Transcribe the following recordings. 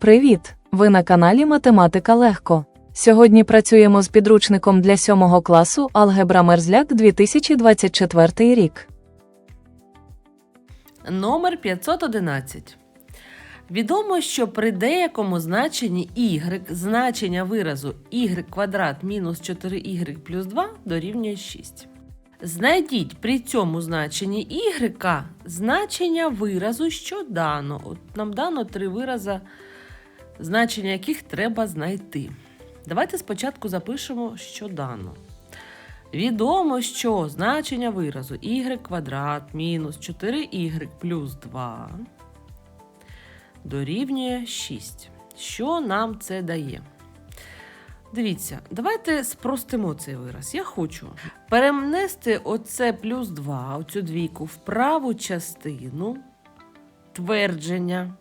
Привіт! Ви на каналі Математика Легко. Сьогодні працюємо з підручником для 7 класу Алгебра Мерзляк 2024 рік. Номер 511. Відомо, що при деякому значенні y значення виразу y квадрат мінус 4y плюс 2 дорівнює 6. Знайдіть при цьому значенні y значення виразу, що дано. От нам дано три вирази, значення яких треба знайти. Давайте спочатку запишемо, що дано. Відомо, що значення виразу y квадрат мінус 4y плюс 2 дорівнює 6. Що нам це дає? Дивіться, давайте спростимо цей вираз. Я хочу перенести оце плюс 2, оцю двійку, в праву частину твердження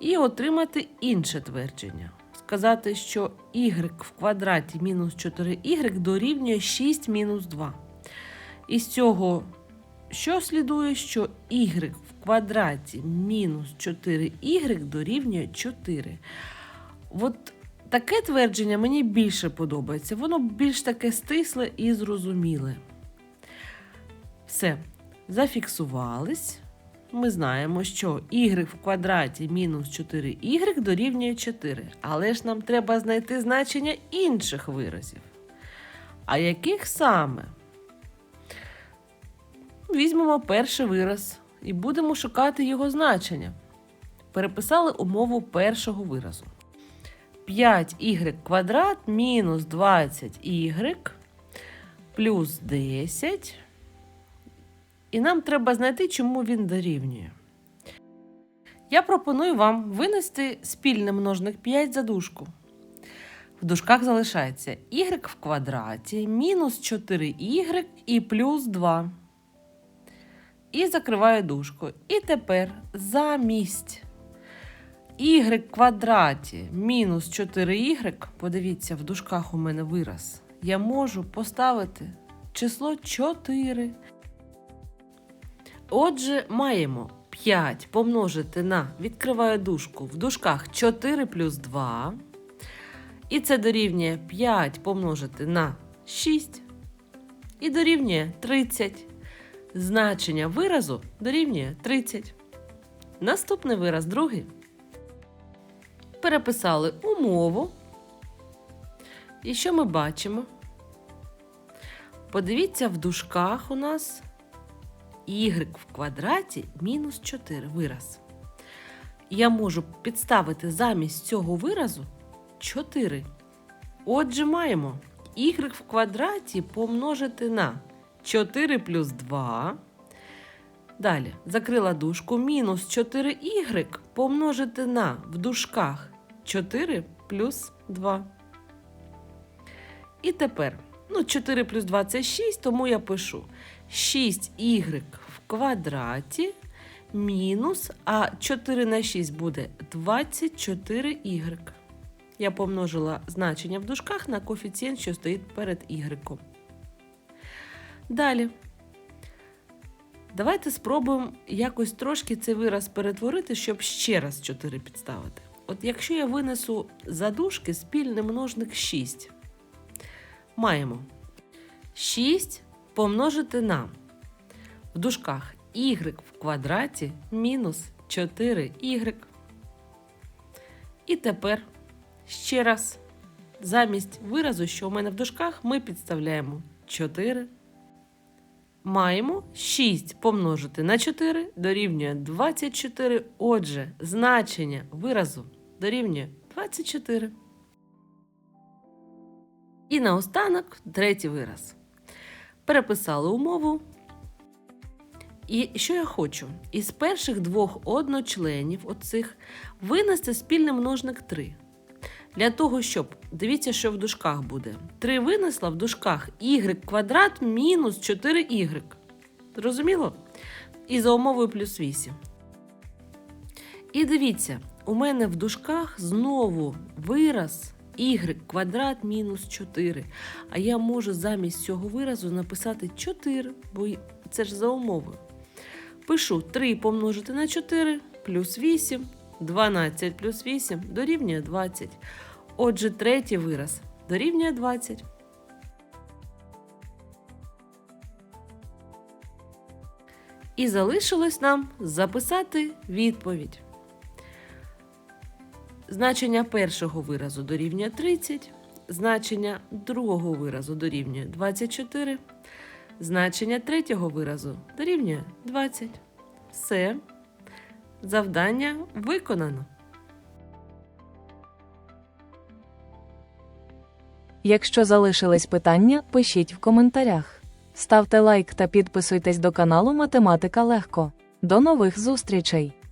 і отримати інше твердження. Сказати, що y в квадраті мінус 4y дорівнює 6 мінус 2. Із цього що слідує, що y в квадраті мінус 4y дорівнює 4. От таке твердження мені більше подобається. Воно більш таке стисле і зрозуміле. Все, зафіксувались. Ми знаємо, що y в квадраті мінус 4y дорівнює 4. Але ж нам треба знайти значення інших виразів. А яких саме? Візьмемо перший вираз і будемо шукати його значення. Переписали умову першого виразу. 5y квадрат мінус 20y плюс 10. І нам треба знайти, чому він дорівнює. Я пропоную вам винести спільний множник 5 за дужку. В дужках залишається y в квадраті мінус 4y і плюс 2. І закриваю дужку. І тепер замість y в квадраті мінус 4y, подивіться, в дужках у мене вираз, я можу поставити число 4. Отже, маємо 5 помножити на, відкриваю дужку, в дужках 4 плюс 2. І це дорівнює 5 помножити на 6. І дорівнює 30. Значення виразу дорівнює 30. Наступний вираз другий. Переписали умову. І що ми бачимо? Подивіться, в дужках у нас y в квадраті мінус 4 вираз. Я можу підставити замість цього виразу 4. Отже, маємо y в квадраті помножити на 4 плюс 2. Далі закрила дужку мінус 4y помножити на в дужках 4 плюс 2. І тепер, ну, 4 плюс 2 це 6, тому я пишу 6y в квадраті мінус, а 4 на 6 буде 24y. Я помножила значення в дужках на коефіцієнт, що стоїть перед y. Далі. Давайте спробуємо якось трошки цей вираз перетворити, щоб ще раз 4 підставити. От якщо я винесу за дужки спільний множник 6, маємо 6 помножити на в дужках y в квадраті мінус 4y. І тепер ще раз замість виразу, що у мене в дужках, ми підставляємо 4. Маємо 6 помножити на 4 дорівнює 24. Отже, значення виразу дорівнює 24. І наостанок третій вираз. Переписали умову. І що я хочу? Із перших двох одночленів оцих винести спільний множник 3. Для того, щоб, дивіться, що в дужках буде. 3 винесла в дужках y квадрат мінус 4y. Зрозуміло? І за умовою плюс 8. І дивіться, у мене в дужках знову вираз y квадрат мінус 4. А я можу замість цього виразу написати 4, бо це ж за умовою. Пишу 3 помножити на 4 плюс 8. 12 плюс 8 дорівнює 20. Отже, третій вираз дорівнює 20. І залишилось нам записати відповідь. Значення першого виразу дорівнює 30, значення другого виразу дорівнює 24, значення третього виразу дорівнює 20. Все. Завдання виконано. Якщо залишились питання, пишіть в коментарях. Ставте лайк та підписуйтесь до каналу Математика Легко. До нових зустрічей!